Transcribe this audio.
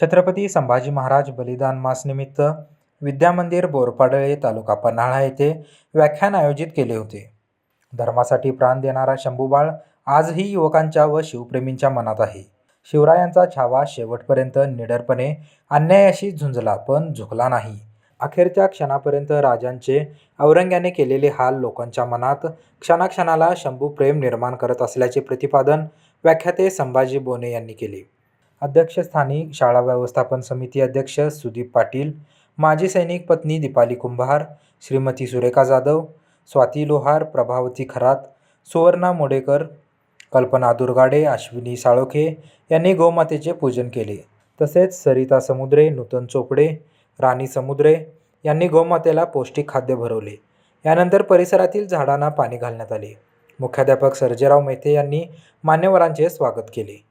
छत्रपती संभाजी महाराज बलिदान मासनिमित्त विद्यामंदिर बोरपाडळे तालुका पन्हाळा येथे व्याख्यान आयोजित केले होते. धर्मासाठी प्राण देणारा शंभूबाळ आजही युवकांच्या व शिवप्रेमींच्या मनात आहे. शिवरायांचा छावा शेवटपर्यंत निडरपणे अन्यायाशी झुंजला पण झुकला नाही. अखेरच्या क्षणापर्यंत राजांचे औरंग्याने केलेले हाल लोकांच्या मनात क्षणाक्षणाला शंभू प्रेम निर्माण करत असल्याचे प्रतिपादन व्याख्याते संभाजी बोने यांनी केले. अध्यक्षस्थानी शाळा व्यवस्थापन समिती अध्यक्ष सुदीप पाटील माजी सैनिक पत्नी दीपाली कुंभार श्रीमती सुरेखा जाधव स्वाती लोहार प्रभावती खरात सुवर्णा मोडेकर कल्पना दुर्गाडे अश्विनी साळोखे यांनी गोमातेचे पूजन केले. तसेच सरिता समुद्रे नूतन चोपडे राणी समुद्रे यांनी गोमातेला पौष्टिक खाद्य भरवले. यानंतर परिसरातील झाडांना पाणी घालण्यात आले. मुख्याध्यापक सर्जेराव मेथे यांनी मान्यवरांचे स्वागत केले.